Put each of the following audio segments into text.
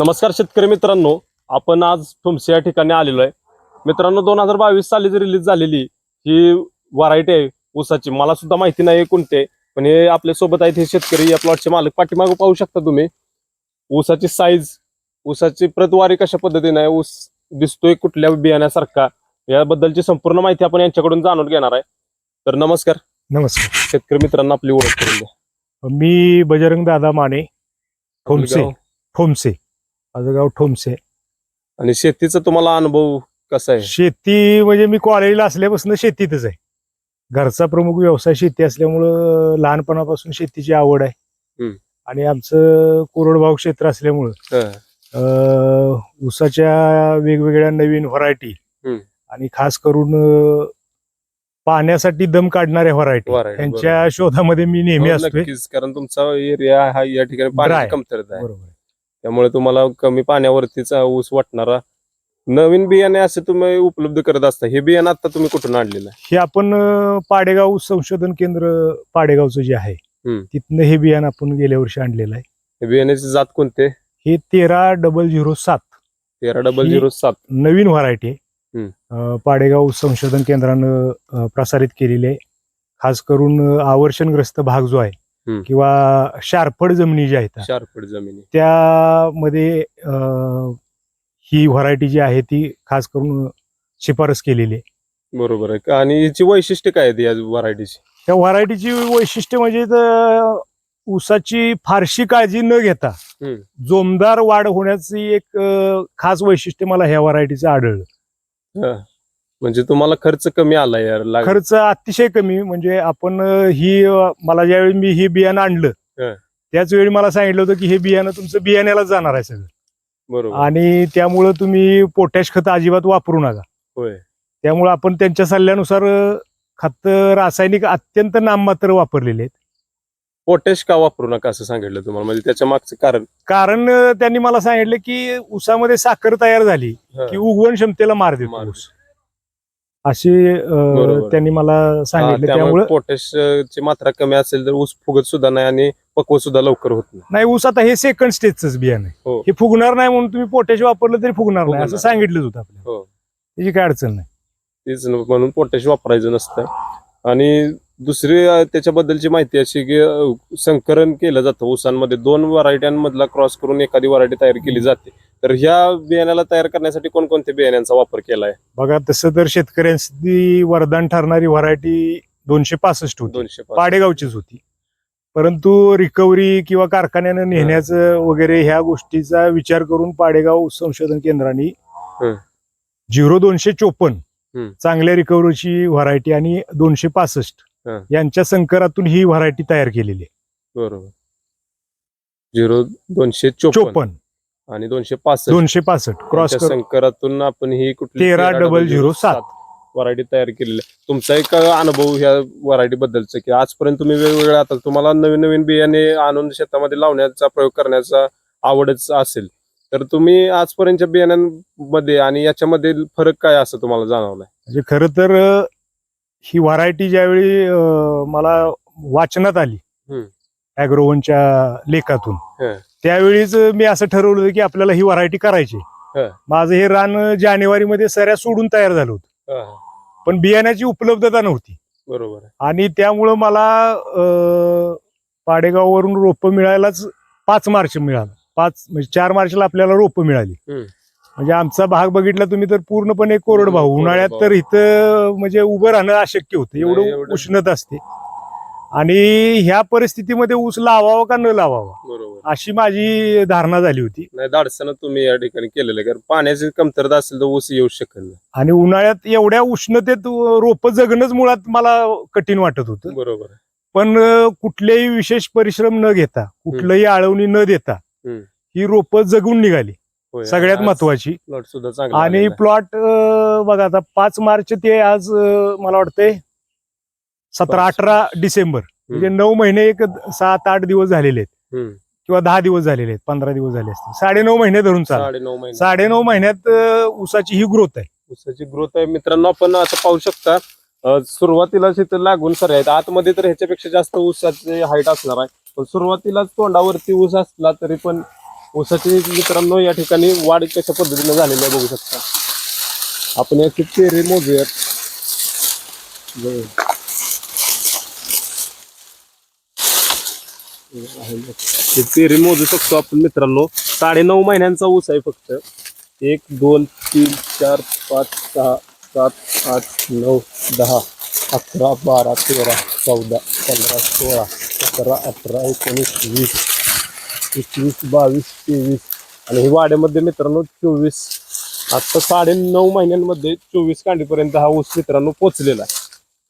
नमस्कार शेतकरी मित्रांनो आपण आज ठुमसे या ठिकाणी आलेलो आहे. मित्रांनो दोन हजार बावीस साली रिलीज झालेली ही व्हरायटी आहे ऊसाची. मला सुद्धा माहिती नाही कोणते. पण हे आपल्यासोबत आहेत हे शेतकरी या प्लॉटचे मालक. पाठीमागं पाहू शकता तुम्ही ऊसाची साईज ऊसाची प्रतवारी कशा पद्धतीने आहे ऊस दिसतोय कुठल्या बियाण्यासारखा याबद्दलची संपूर्ण माहिती आपण यांच्याकडून जाणून घेणार आहे. तर नमस्कार. नमस्कार. शेतकरी मित्रांना आपली ओळख करून द्या. मी बजरंग दादा माने ठोमसे ठोमसे. माझं गाव ठोमसे. आणि शेतीचा तुम्हाला अनुभव कसा आहे? शेती म्हणजे मी कॉलेजला असल्यापासून शेतीतच आहे. घरचा प्रमुख व्यवसाय शेती असल्यामुळं लहानपणापासून शेतीची आवड आहे. हम्म. आणि आमचं कोरडभाऊ क्षेत्र असल्यामुळं हं, अं, ऊसाच्या वेगवेगळ्या नवीन व्हरायटी हम्म. आणि खास करून अं, पाण्यासाठी दम काढणाऱ्या व्हरायटी variety, त्यांच्या शोधामध्ये मी नेहमी हो, असतोय. नक्कीच. कारण तुमचा एरिया हा या ठिकाणी पाण्याची. कमतरता आहे. बरोबर. त्यामुळे तुम्हाला कमी पाण्यावरतीचा ऊस वाटणारा नवीन बियाणे असे तुम्ही उपलब्ध करत असता. हे बियाणं आता तुम्ही कुठून आणलेलं आहे? हे आपण अं, पाडेगाव संशोधन केंद्र पाडेगावचं जे आहे हम्म. तिथनं हे बियाणं आपण गेल्या वर्षी आणलेलं आहे. हे बियाण्याची जात कोणते हे तेरा डबल झिरो सात. तेरा डबल झिरो सात. नवीन व्हरायटी आहे. हम्म. अं, पाडेगाव संशोधन केंद्रानं अं, प्रसारित केलेली आहे. खास करून अं, आवर्षणग्रस्त भाग जो आहे. किंवा शारपड जमिनी ज्या आहेत चार फूट जमिनी. त्यामध्ये ही व्हरायटी जी आहे ती खास करून शिफारस केलेली आहे. बरोबर आहे. आणि हिची वैशिष्ट्य काय आहेत या व्हरायटीची? त्या व्हरायटीची वैशिष्ट्य म्हणजे ऊसाची फारशी काळजी न घेता. जोमदार वाढ होण्याची एक खास वैशिष्ट्य मला ह्या व्हरायटीचं आढळलं. म्हणजे तुम्हाला खर्च कमी आला यार लाग- खर्च अतिशय कमी म्हणजे आपण अं, ही अं, मला ज्यावेळी मी हे बियाणं आणलं. त्याच वेळी मला सांगितलं होतं की हे बियाणं तुमचं बियाण्यालाच जाणार आहे सगळं. बरोबर. आणि त्यामुळं तुम्ही पोटॅश खत अजिबात वापरू नका. होय. त्यामुळं आपण त्यांच्या सल्ल्यानुसार अं, खत रासायनिक अत्यंत नाममात्र वापरलेले आहेत. पोटॅश का वापरू नका असं सांगितलं तुम्हाला? म्हणजे त्याच्या मागचं कारण? कारण अं, त्यांनी मला सांगितलं की ऊसामध्ये साखर तयार झाली हं. की उगवण क्षमतेला मार देतो मार ऊस. अशी बरोबर. त्यांनी मला सांगितलं. त्यामुळे त्यामुळे पोटॅश ची मात्रा कमी असेल तर ऊस फुगत सुद्धा नाही आणि पक्व सुद्धा लवकर होत नाही. नाही ऊस आता हे सेकंड स्टेजच बियाणं आहे. हो. हे फुगणार नाही म्हणून तुम्ही पोटॅश वापरलं तरी फुगणार नाही असं फुगणार. सांगितलंच होतं आपल्याला. हो. त्याची काय अडचण नाही. तेच न- म्हणून पोटॅश वापरायचं नसतं. आणि दुसरी अं, त्याच्याबद्दलची माहिती अशी की अं, संकरण केलं जातं ऊसांमध्ये दोन व्हरायट्यांमधला क्रॉस करून एखादी व्हरायटी तयार केली जाते तर ह्या बियाण्याला तयार करण्यासाठी कोणकोणत्या बियाण्यांचा वापर केलाय बघा तसं तर शेतकऱ्यांसाठी वरदान ठरणारी व्हरायटी दोनशे पासष्ट होती दोनशे पाच. पाडेगावचीच होती परंतु रिकव्हरी किंवा कारखान्यानं नेण्याचं वगैरे ह्या गोष्टीचा विचार करून पाडेगाव संशोधन केंद्राने हं. झिरो दोनशे चोपन्न हं. चांगल्या रिकव्हरीची व्हरायटी आणि दोनशे पासष्ट. यांच्या संकरातून ही व्हरायटी तयार केलेली आहे. बरोबर. झिरो दोनशे चोपन्न. चोपन्न. आणि दोनशे पासष्ट. दोनशे पासष्ट. क्रॉस संकरातून आपण ही कुठली तेरा डबल झिरो सात. व्हरायटी तयार केलेली आहे. तुमचा एक अनुभव ह्या व्हरायटी बद्दलचा की आजपर्यंत तुम्ही वेगवेगळ्या आता तुम्हाला नवीन नवीन बियाणे आणून शेतामध्ये लावण्याचा प्रयोग करण्याचा आवडच असेल तर तुम्ही आजपर्यंतच्या बियाण्यांमध्ये आणि याच्यामध्ये फरक काय असं तुम्हाला जाणवलाय? म्हणजे खरं तर अं, ही व्हरायटी ज्यावेळी अं, मला वाचनात आली. अॅग्रोवनच्या लेखातून हं. त्यावेळीच मी असं ठरवलं होतं की आपल्याला ही व्हरायटी करायची हं. माझं हे रान जानेवारीमध्ये सऱ्या सोडून तयार झालं होतं पण बियाण्याची उपलब्धता नव्हती बरोबर आहे. आणि त्यामुळं मला अं, पाडेगाववरून रोपं मिळायलाच पाच मार्च मिळालं पाच म्हणजे चार मार्चला आपल्याला रोपं मिळाली हम्म. म्हणजे आमचा भाग बघितला तुम्ही तर पूर्णपणे कोरड भाऊ कोरडभाऊ. उन्हाळ्यात तर इथं म्हणजे उभं राहणं अशक्य होतं. एवढं उष्णत असते. आणि ह्या परिस्थितीमध्ये ऊस लावावा का न लावावा? अशी माझी धारणा झाली होती. नाही धाडसानं तुम्ही या ठिकाणी केलेलं कारण पाण्याची कमतरता असेल तर ऊस येऊ शकत नाही. आणि उन्हाळ्यात एवढ्या उष्णतेत रोप जगणंच मुळात मला कठीण वाटत होतं. बरोबर. पण कुठलेही विशेष परिश्रम न घेता कुठलंही आळवणी न देता. ही रोपं जगून निघाली. सगळ्यात महत्वाची. प्लॉट सुद्धा चांगला आणि आलेला आहे. प्लॉट बघा आता पाच मार्च ते आज अं, मला वाटतंय सतरा पाच. अठरा डिसेंबर. म्हणजे नऊ महिने एक सात आठ दिवस झालेले आहेत. हम्म. किंवा दहा दिवस झालेले आहेत पंधरा दिवस झाले असतील. साडे नऊ महिने धरून चाल. साडे नऊ महिने महिन्यात अं, ऊसाची ही ग्रोथ आहे. ऊसाची ग्रोथ आहे. मित्रांनो आपण आता पाहू शकता अं, सुरुवातीलाच इथं लागून सर आहेत आतमध्ये तर ह्याच्यापेक्षा जास्त ऊसाचे हाईट असणार आहे. पण सुरुवातीलाच तोंडावरती ऊस असला तरी पण ऊसाची मित्रांनो या ठिकाणी वाढ कशा पद्धतीनं झालेली आहे बघू शकता. आपण याची पेरे मोजूयात. बघू. पेरे मोजू शकतो आपण मित्रांनो. साडे नऊ महिन्यांचा ऊस आहे फक्त. एक दोन तीन चार पाच सहा सात आठ नऊ दहा अकरा बारा तेरा चौदा पंधरा सोळा सतरा अठरा एकोणीस वीस एकवीस बावीस तेवीस आणि हे वाड्यामध्ये मित्रांनो चोवीस. आता साडे नऊ महिन्यांमध्ये चोवीस कांडीपर्यंत हा ऊस मित्रांनो पोचलेला आहे.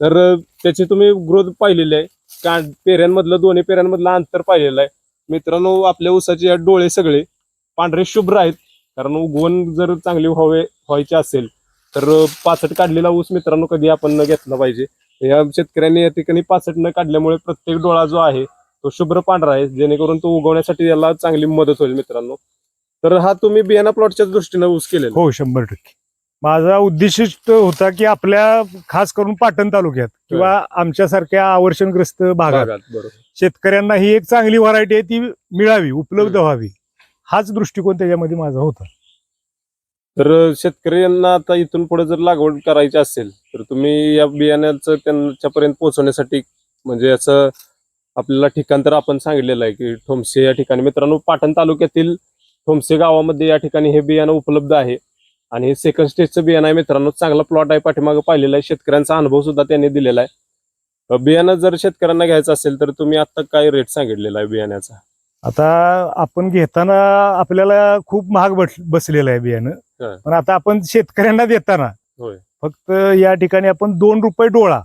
तर त्याची तुम्ही ग्रोथ पाहिलेली आहे. का पेऱ्यांमधलं दोन्ही पेऱ्यांमधलं अंतर पाहिलेलं आहे. मित्रांनो आपल्या ऊसाचे या डोळे सगळे पांढरे शुभ्र आहेत. कारण उगवण जर चांगली व्हावे व्हायची असेल तर पासट पाचट काढलेला ऊस मित्रांनो कधी आपण न घेतला पाहिजे. या शेतकऱ्यांनी या ठिकाणी पाचट न काढल्यामुळे प्रत्येक डोळा जो आहे तो शुभ्र पांढरा आहे जेणेकरून तो उगवण्यासाठी याला चांगली मदत होईल मित्रांनो. तर हा तुम्ही बियाणा प्लॉटच्या दृष्टीने ऊस केलेला हो शंभर टक्के. माझा उद्देश होता की आपल्या खास करून पाटण तालुक्यात किंवा आमच्यासारख्या आवर्षणग्रस्त भागात शेतकऱ्यांना ही एक चांगली व्हरायटी आहे ती मिळावी उपलब्ध व्हावी. हाच दृष्टिकोन त्याच्यामध्ये माझा होता. तर शेतकऱ्यांना आता इथून पुढे जर लागवड करायची असेल तर तुम्ही या बियाण्याचं त्यांच्यापर्यंत पोहोचवण्यासाठी म्हणजे याचं आपल्याला ठिकाण तर आपण सांगितलेलं आहे की ठोमसे या ठिकाणी. मित्रांनो पाटण तालुक्यातील ठोमसे गावामध्ये या ठिकाणी हे बियाणं उपलब्ध आहे. आणि हे सेकंड स्टेजचं बियाणं आहे मित्रांनो. चांगला प्लॉट आहे पाठीमागं पाहिलेला आहे. शेतकऱ्यांचा अनुभव सुद्धा त्यांनी दिलेला आहे. बियाणं जर शेतकऱ्यांना घ्यायचं असेल तर तुम्ही आता काय रेट सांगितलेला आहे बियाण्याचा? आता आपण घेताना आपल्याला खूप महाग बस- बसलेलं आहे बियाणं. पण आता आपण शेतकऱ्यांना देताना. फक्त या ठिकाणी आपण दोन रुपये डोळा.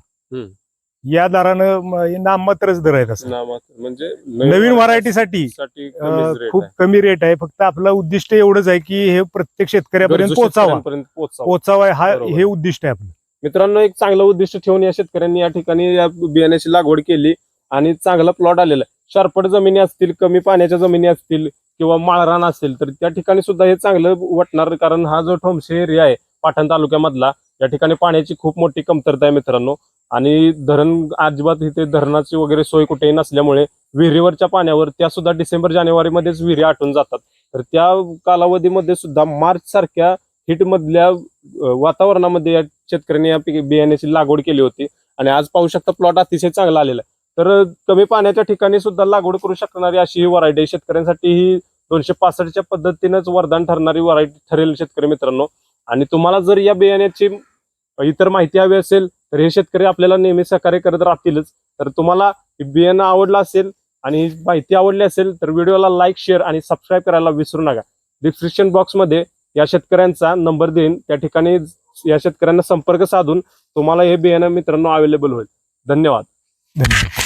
या दरानं नाममात्रच दर आहे तसं नामात- म्हणजे नवीन व्हरायटीसाठी साठी अं, कमीच rate खूप आहे. कमी रेट आहे. फक्त आपलं उद्दिष्ट एवढंच आहे की हे प्रत्येक शेतकऱ्यापर्यंत गरजू पोहोचावा शेतकऱ्यांपर्यंत पोहोचावा पोहोचावा हा बरोबर. हे उद्दिष्ट आहे आपलं. मित्रांनो एक चांगलं उद्दिष्ट ठेवून या शेतकऱ्यांनी या ठिकाणी या बियाण्याची लागवड केली आणि चांगला प्लॉट आलेला आहे. शारपट जमिनी असतील कमी पाण्याच्या जमिनी असतील किंवा माळरान असेल तर त्या ठिकाणी सुद्धा हे चांगलं वाटणार कारण हा जो ठोमसे एरिया आहे पाटण तालुक्यामधला या ठिकाणी पाण्याची खूप मोठी कमतरता आहे मित्रांनो. आणि धरण अजिबात इथे धरणाची वगैरे सोय कुठेही नसल्यामुळे विहिरीवरच्या पाण्यावर त्या सुद्धा डिसेंबर जानेवारीमध्येच विहिरी आटून जातात. तर त्या कालावधीमध्ये सुद्धा मार्च सारख्या हिट मधल्या वातावरणामध्ये या शेतकऱ्यांनी या बियाण्याची लागवड केली होती. आणि आज पाहू शकता प्लॉट अतिशय चांगला आलेला आहे. तर कमी पाण्याच्या ठिकाणी सुद्धा लागवड करू शकणारी अशी ही व्हरायटी आहे. शेतकऱ्यांसाठी ही दोनशे पासष्टच्या पद्धतीनंच वरदान ठरणारी व्हरायटी ठरेल शेतकरी मित्रांनो. आणि तुम्हाला जर या बियाण्याची इतर माहिती हवी असेल तर हे शेतकरी आपल्याला नेहमी सहकार्य करत राहतीलच. तर तुम्हाला हे बियाणं आवडलं असेल आणि माहिती आवडली असेल तर व्हिडिओला लाईक शेअर आणि सबस्क्राईब करायला विसरू नका. डिस्क्रिप्शन बॉक्समध्ये या शेतकऱ्यांचा नंबर देईन. त्या ठिकाणी या शेतकऱ्यांना संपर्क साधून तुम्हाला हे बियाणं मित्रांनो अवेलेबल होईल. धन्यवाद. धन्यवाद.